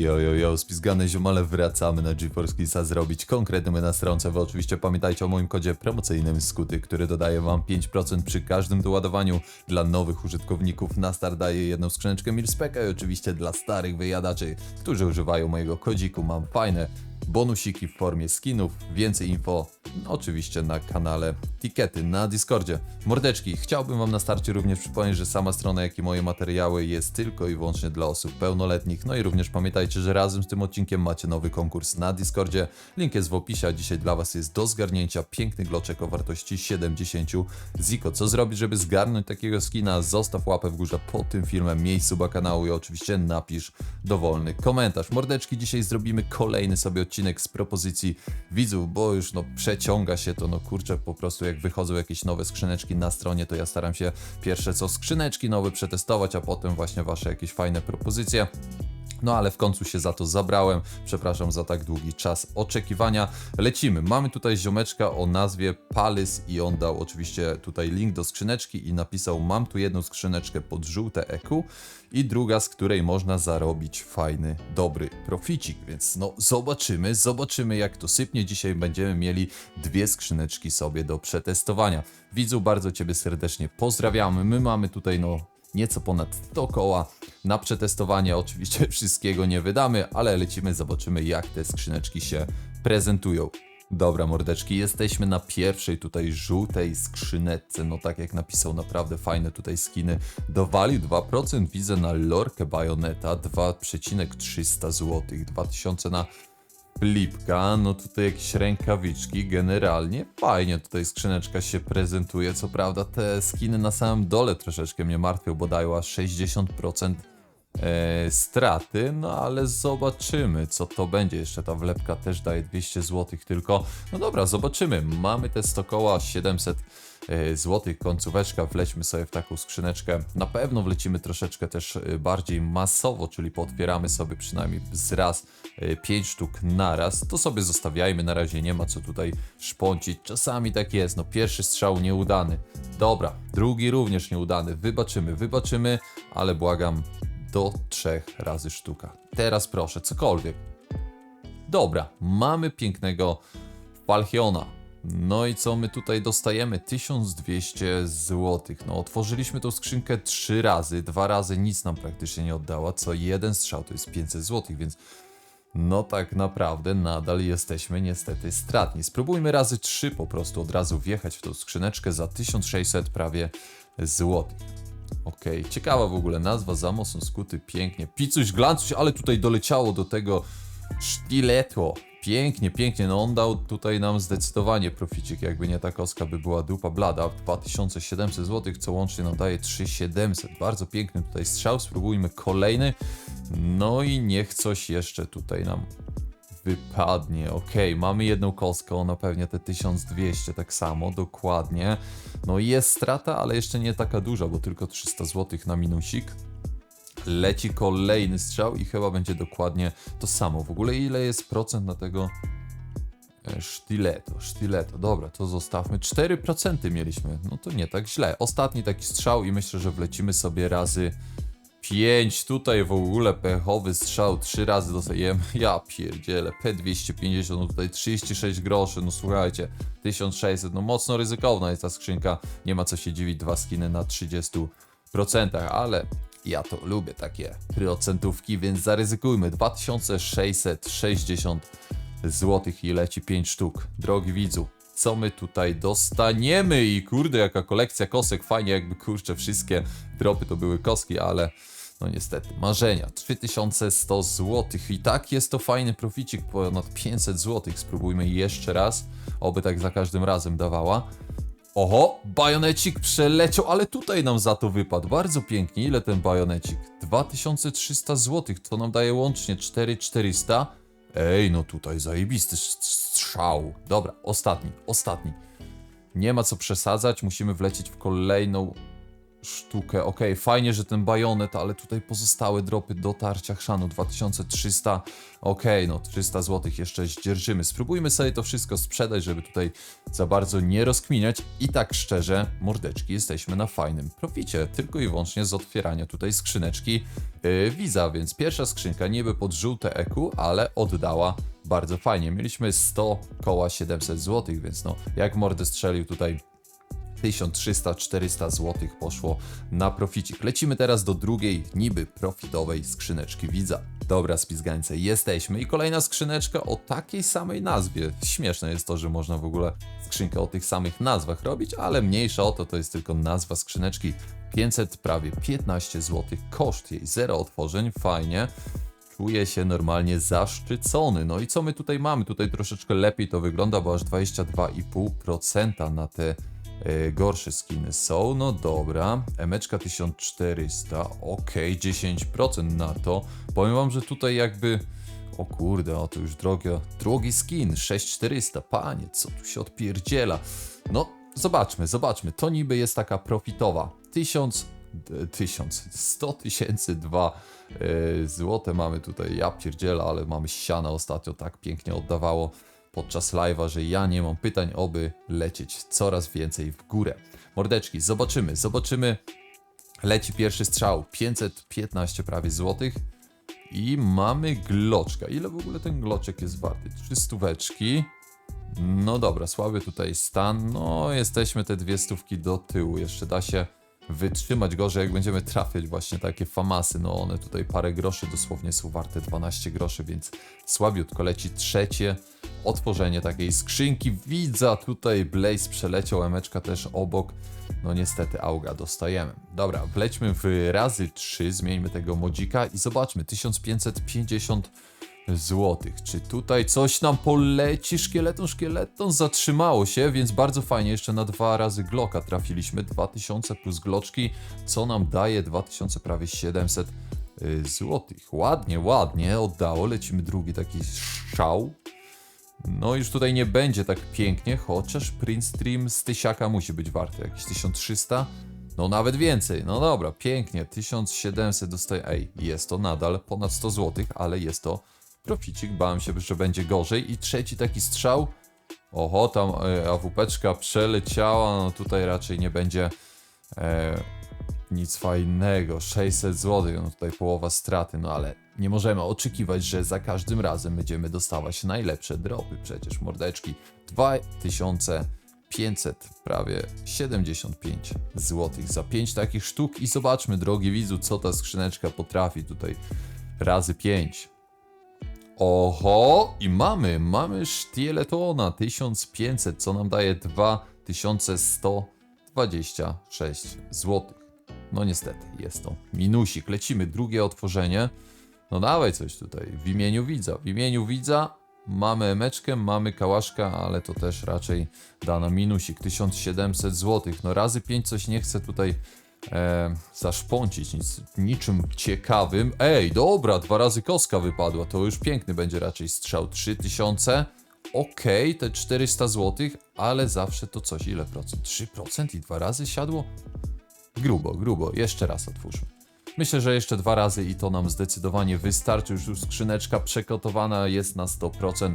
Jo, jo, jo, spizgane ziomale, wracamy na GeForce Killsa zrobić konkretny na stronce. Wy oczywiście pamiętajcie o moim kodzie promocyjnym Skuty, który dodaje wam 5% przy każdym doładowaniu. Dla nowych użytkowników na start daje jedną skrzyneczkę Milspeka i oczywiście dla starych wyjadaczy, którzy używają mojego kodziku mam fajne bonusiki w formie skinów, więcej info no, oczywiście na kanale Tikety na Discordzie. Mordeczki, chciałbym wam na starcie również przypomnieć, że sama strona jak i moje materiały jest tylko i wyłącznie dla osób pełnoletnich. No i również pamiętajcie, że razem z tym odcinkiem macie nowy konkurs na Discordzie. Link jest w opisie, a dzisiaj dla was jest do zgarnięcia piękny gloczek o wartości 70 Ziko. Co zrobić, żeby zgarnąć takiego skina? Zostaw łapę w górze pod tym filmem, miej suba kanału i oczywiście napisz dowolny komentarz. Mordeczki, dzisiaj zrobimy kolejny sobie odcinek z propozycji widzów, bo już no przeciąga się to, no kurczę, po prostu jak wychodzą jakieś nowe skrzyneczki na stronie, to ja staram się pierwsze co skrzyneczki nowe przetestować, a potem właśnie wasze jakieś fajne propozycje. No ale w końcu się za to zabrałem. Przepraszam za tak długi czas oczekiwania. Lecimy. Mamy tutaj ziomeczka o nazwie Palys i on dał oczywiście tutaj link do skrzyneczki i napisał mam tu jedną skrzyneczkę pod żółte EQ i druga, z której można zarobić fajny, dobry proficik. Więc no zobaczymy, zobaczymy jak to sypnie. Dzisiaj będziemy mieli dwie skrzyneczki sobie do przetestowania. Widzu, bardzo Ciebie serdecznie pozdrawiamy. My mamy tutaj no nieco ponad 100 koła na przetestowanie. Oczywiście wszystkiego nie wydamy, ale lecimy, zobaczymy jak te skrzyneczki się prezentują. Dobra, mordeczki, jesteśmy na pierwszej tutaj żółtej skrzyneczce. No tak jak napisał, naprawdę fajne tutaj skiny. Dowalił 2%, widzę na lorkę bajoneta 2,300 zł, 2000 na Flipka, no tutaj jakieś rękawiczki, generalnie fajnie tutaj skrzyneczka się prezentuje, co prawda te skiny na samym dole troszeczkę mnie martwią, bo dają aż 60% e, straty, no ale zobaczymy co to będzie, jeszcze ta wlepka też daje 200 zł tylko, no dobra, zobaczymy, mamy te 100 koła, 700 e, złotych końcóweczka, wlećmy sobie w taką skrzyneczkę. Na pewno wlecimy troszeczkę też e, bardziej masowo, czyli potwieramy sobie przynajmniej z raz 5 sztuk naraz. To sobie zostawiajmy, na razie nie ma co tutaj szpącić. Czasami tak jest, no pierwszy strzał nieudany. Dobra, drugi również nieudany. Wybaczymy, wybaczymy, ale błagam do trzech razy sztuka. Teraz proszę, cokolwiek. Dobra, mamy pięknego Falchiona. No i co my tutaj dostajemy? 1200 zł. No, otworzyliśmy tą skrzynkę trzy razy. Dwa razy nic nam praktycznie nie oddała. Co jeden strzał to jest 500 zł, więc no tak naprawdę nadal jesteśmy niestety stratni. Spróbujmy razy trzy po prostu od razu wjechać w tą skrzyneczkę za 1600 prawie złotych. Okej, ciekawa w ogóle nazwa, za mocno skuty, pięknie. Picuś, glancuś, ale tutaj doleciało do tego sztyletło. Pięknie, pięknie, no on dał tutaj nam zdecydowanie proficik, jakby nie ta kostka by była dupa. Blada, 2700 zł, co łącznie nam daje 3700, bardzo piękny tutaj strzał, spróbujmy kolejny, no i niech coś jeszcze tutaj nam wypadnie. Ok, mamy jedną kostkę, ona pewnie te 1200 tak samo, dokładnie. No i jest strata, ale jeszcze nie taka duża, bo tylko 300 zł na minusik. Leci kolejny strzał i chyba będzie dokładnie to samo. W ogóle ile jest procent na tego e, sztyleto, sztyleto. Dobra, to zostawmy. 4% mieliśmy. No to nie tak źle. Ostatni taki strzał i myślę, że wlecimy sobie razy 5. Tutaj w ogóle pechowy strzał. 3 razy dostajemy. Ja pierdzielę. P250, no tutaj 36 groszy. No słuchajcie, 1600. No mocno ryzykowna jest ta skrzynka. Nie ma co się dziwić. Dwa skiny na 30%, ale ja to lubię takie procentówki, więc zaryzykujmy. 2660 zł i leci 5 sztuk. Drogi widzu, co my tutaj dostaniemy? I kurde, jaka kolekcja kosek. Fajnie, jakby kurczę, wszystkie dropy to były koski, ale no niestety, marzenia. 3100 zł. I tak jest to fajny proficik, ponad 500 zł. Spróbujmy jeszcze raz, oby tak za każdym razem dawała. Oho, bajonecik przeleciał, ale tutaj nam za to wypadł. Bardzo pięknie. Ile ten bajonecik? 2300 zł. To nam daje łącznie 4400. Ej, no tutaj zajebisty strzał. Dobra, ostatni, ostatni. Nie ma co przesadzać, musimy wlecieć w kolejną sztukę. Okej, fajnie, że ten bajonet, ale tutaj pozostałe dropy do tarcia chrzanu 2300. Okej, no 300 zł jeszcze zdzierżymy. Spróbujmy sobie to wszystko sprzedać, żeby tutaj za bardzo nie rozkminiać. I tak szczerze, mordeczki, jesteśmy na fajnym proficie. Tylko i wyłącznie z otwierania tutaj skrzyneczki yy, Visa, więc pierwsza skrzynka niby pod żółte EQ, ale oddała bardzo fajnie. Mieliśmy 100 koła 700 zł, więc no jak mordę strzelił tutaj 1300-400 zł poszło na proficik. Lecimy teraz do drugiej, niby profitowej skrzyneczki widza. Dobra, spizgańce, jesteśmy i kolejna skrzyneczka o takiej samej nazwie. Śmieszne jest to, że można w ogóle skrzynkę o tych samych nazwach robić, ale mniejsza o to, to jest tylko nazwa skrzyneczki. 500, prawie 15 zł, koszt jej, zero otworzeń, fajnie. Czuję się normalnie zaszczycony. No i co my tutaj mamy? Tutaj troszeczkę lepiej to wygląda, bo aż 22,5% na te gorsze skiny są. No dobra, emeczka 1400, ok, 10% na to. Powiem wam, że tutaj jakby... O kurde, o to już drogi, drogi skin, 6400, panie, co tu się odpierdziela. No, zobaczmy, zobaczmy, to niby jest taka profitowa. 1000 d- tysiąc, 100 tysięcy, dwa e, złote mamy tutaj, ja pierdzielę, ale mamy siana ostatnio, tak pięknie oddawało podczas live'a, że ja nie mam pytań, oby lecieć coraz więcej w górę. Mordeczki, zobaczymy, zobaczymy, leci pierwszy strzał, 515 prawie złotych i mamy gloczka. Ile w ogóle ten gloczek jest warty? Trzy stóweczki. No dobra, słaby tutaj stan. No, jesteśmy te dwie stówki do tyłu. Jeszcze da się wytrzymać gorzej, jak będziemy trafiać właśnie takie famasy. No, one tutaj parę groszy dosłownie są warte 12 groszy, więc słabiutko leci trzecie otworzenie takiej skrzynki. Widza tutaj Blaze przeleciał, emeczka też obok. No niestety auga dostajemy. Dobra, wlećmy w razy 3, zmieńmy tego modzika i zobaczmy, 1550 złotych. Czy tutaj coś nam poleci? Szkieleton, szkieleton zatrzymało się, więc bardzo fajnie. Jeszcze na dwa razy Glocka trafiliśmy. 2000 plus Gloczki, co nam daje 2000 prawie 700 y, złotych. Ładnie, ładnie oddało. Lecimy drugi taki szał. No już tutaj nie będzie tak pięknie, chociaż print stream z tysiaka musi być warty. Jakieś 1300? No nawet więcej. No dobra, pięknie. 1700 dostaje. Ej, jest to nadal ponad 100 zł, ale jest to proficik. Bałem się, że będzie gorzej. I trzeci taki strzał. Oho, tam e, przeleciała. No tutaj raczej nie będzie e, nic fajnego. 600 zł, no tutaj połowa straty, no ale nie możemy oczekiwać, że za każdym razem będziemy dostawać najlepsze dropy. Przecież mordeczki 2500, prawie 75 zł za 5 takich sztuk. I zobaczmy, drogi widzu, co ta skrzyneczka potrafi tutaj razy 5. Oho, i mamy, mamy sztieletona 1500, co nam daje 2126 zł. No niestety, jest to minusik. Lecimy, drugie otworzenie. No dawaj coś tutaj, w imieniu widza. W imieniu widza mamy emeczkę, mamy kałaszka, ale to też raczej da nam minusik. 1700 zł. No razy 5 coś nie chcę tutaj e, zaszpącić nic, niczym ciekawym. Ej, dobra, dwa razy koska wypadła, to już piękny będzie raczej strzał. 3000, okej, te 400 zł, ale zawsze to coś, ile procent? 3% i dwa razy siadło? Grubo, grubo, jeszcze raz otwórzmy. Myślę, że jeszcze dwa razy i to nam zdecydowanie wystarczy. Już skrzyneczka przekotowana jest na 100%.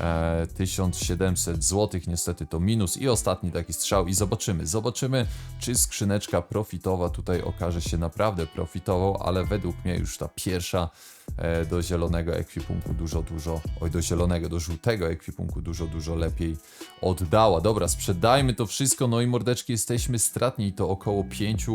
E, 1700 zł, niestety to minus. I ostatni taki strzał. I zobaczymy, zobaczymy czy skrzyneczka profitowa tutaj okaże się naprawdę profitową, ale według mnie już ta pierwsza e, do zielonego ekwipunku dużo, dużo, oj do zielonego, do żółtego ekwipunku dużo, dużo lepiej oddała. Dobra, sprzedajmy to wszystko, no i mordeczki jesteśmy stratni i to około 5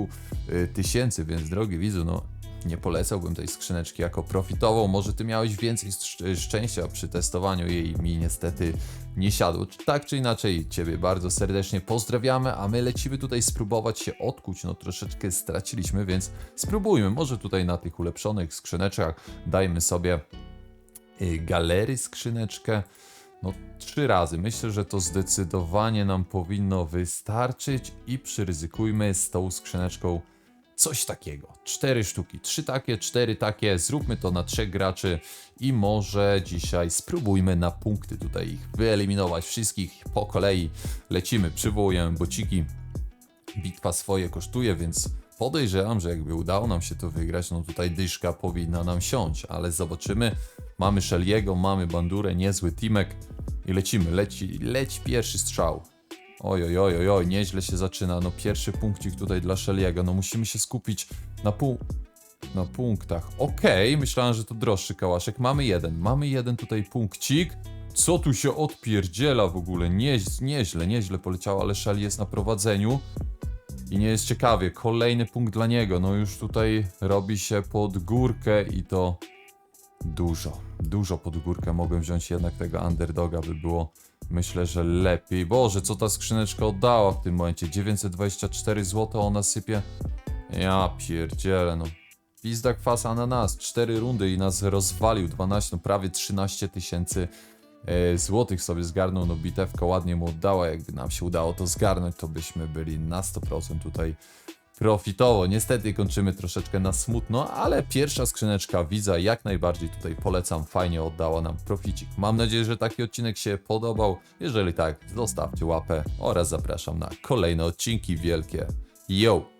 tysięcy, więc drogi widzu, no nie polecałbym tej skrzyneczki jako profitową. Może ty miałeś więcej szcz- szczęścia przy testowaniu jej, mi niestety nie siadło. Tak czy inaczej, ciebie bardzo serdecznie pozdrawiamy, a my lecimy tutaj spróbować się odkuć. No troszeczkę straciliśmy, więc spróbujmy. Może tutaj na tych ulepszonych skrzyneczkach dajmy sobie y, galery skrzyneczkę. No, trzy razy. Myślę, że to zdecydowanie nam powinno wystarczyć i przyryzykujmy z tą skrzyneczką coś takiego. Cztery sztuki, trzy takie, cztery takie. Zróbmy to na trzech graczy i może dzisiaj spróbujmy na punkty tutaj ich wyeliminować wszystkich po kolei. Lecimy, przywołujemy bociki. bitwa swoje kosztuje, więc podejrzewam, że jakby udało nam się to wygrać, no tutaj dyszka powinna nam siąść, ale zobaczymy. Mamy Shelley'ego, mamy Bandurę, niezły teamek i lecimy, leci, leci pierwszy strzał. Oj, oj, oj, oj, oj, nieźle się zaczyna, no pierwszy punkcik tutaj dla Shelley'ego, no musimy się skupić na pół... Na punktach. Okej, myślałem, że to droższy kałaszek. Mamy jeden, mamy jeden tutaj punkcik. Co tu się odpierdziela w ogóle? Nie, nieźle, nieźle poleciało, ale Shelly jest na prowadzeniu. I nie jest ciekawie. Kolejny punkt dla niego. No już tutaj robi się pod górkę i to dużo. Dużo pod górkę. Mogłem wziąć jednak tego underdoga, by było myślę, że lepiej. Boże, co ta skrzyneczka oddała w tym momencie? 924 zł ona sypie. Ja pierdzielę, no. Pizda kwasa na nas. 4 rundy i nas rozwalił. 12, no prawie 13 tysięcy e, złotych sobie zgarnął. No bitewka ładnie mu oddała. Jakby nam się udało to zgarnąć, to byśmy byli na 100% tutaj profitowo. Niestety kończymy troszeczkę na smutno, ale pierwsza skrzyneczka widza jak najbardziej tutaj polecam. Fajnie oddała nam proficik. Mam nadzieję, że taki odcinek się podobał. Jeżeli tak, zostawcie łapę oraz zapraszam na kolejne odcinki wielkie. Yo!